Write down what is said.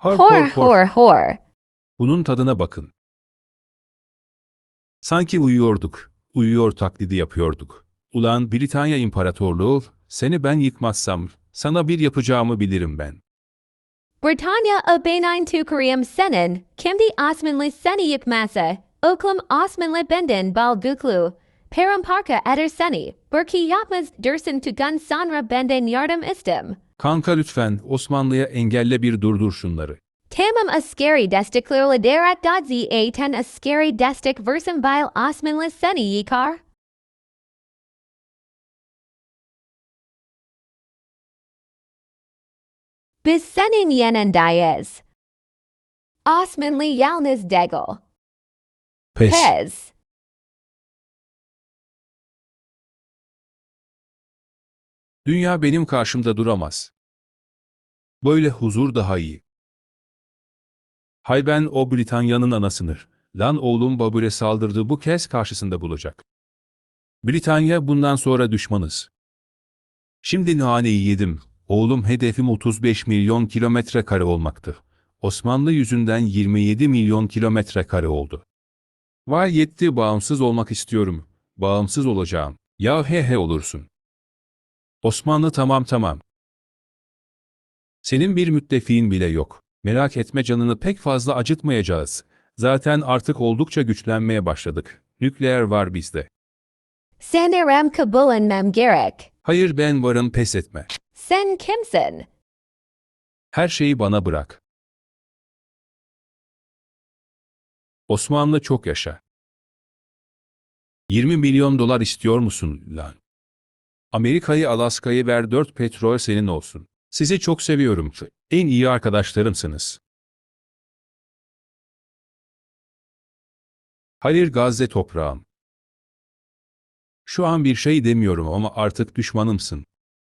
Hor Hor, hor, hor. Bunun tadına bakın. Sanki uyuyorduk, uyuyor taklidi yapıyorduk. Ulan Britanya İmparatorluğu, seni ben yıkmazsam, sana bir yapacağımı bilirim ben. Britanya o Benin Tukurium senin, kimdi Osmanlı seni yıkmasa, oklum Osmanlı benden bal guklu, paramparka eder seni, burki yapmaz dersin tugun sonra benden yardım istem. Kanka lütfen Osmanlı'ya engelle bir durdur şunları. Tamam askeri desteklerle derat dadzi a ten askeri destek versum bil Osmanlı seni yıkar. Biz senin yenendayez. Osmanlı yalnız degel. Pes. Pez. Dünya benim karşımda duramaz. Böyle huzur daha iyi. Hay ben o Britanya'nın anasınır. Lan oğlum Babür'e saldırdı bu kez karşısında bulacak. Britanya bundan sonra düşmanız. Şimdi naneyi yedim. Oğlum hedefim 35 milyon kilometre kare olmaktı. Osmanlı yüzünden 27 milyon kilometre kare oldu. Vay yetti bağımsız olmak istiyorum. Bağımsız olacağım. Ya he he olursun. Osmanlı tamam tamam. Senin bir müttefiğin bile yok. Merak etme canını pek fazla acıtmayacağız. Zaten artık oldukça güçlenmeye başladık. Nükleer var bizde. Sanarem Kabulin mem gerek. Hayır ben varım pes etme. Sen kimsin? Her şeyi bana bırak. Osmanlı çok yaşa. 20 milyon dolar istiyor musun lan? Amerika'yı Alaska'yı ver 4 petrol senin olsun. Sizi çok seviyorum. En iyi arkadaşlarımsınız. Hayır Gazze toprağım. Şu an bir şey demiyorum ama artık düşmanımsın.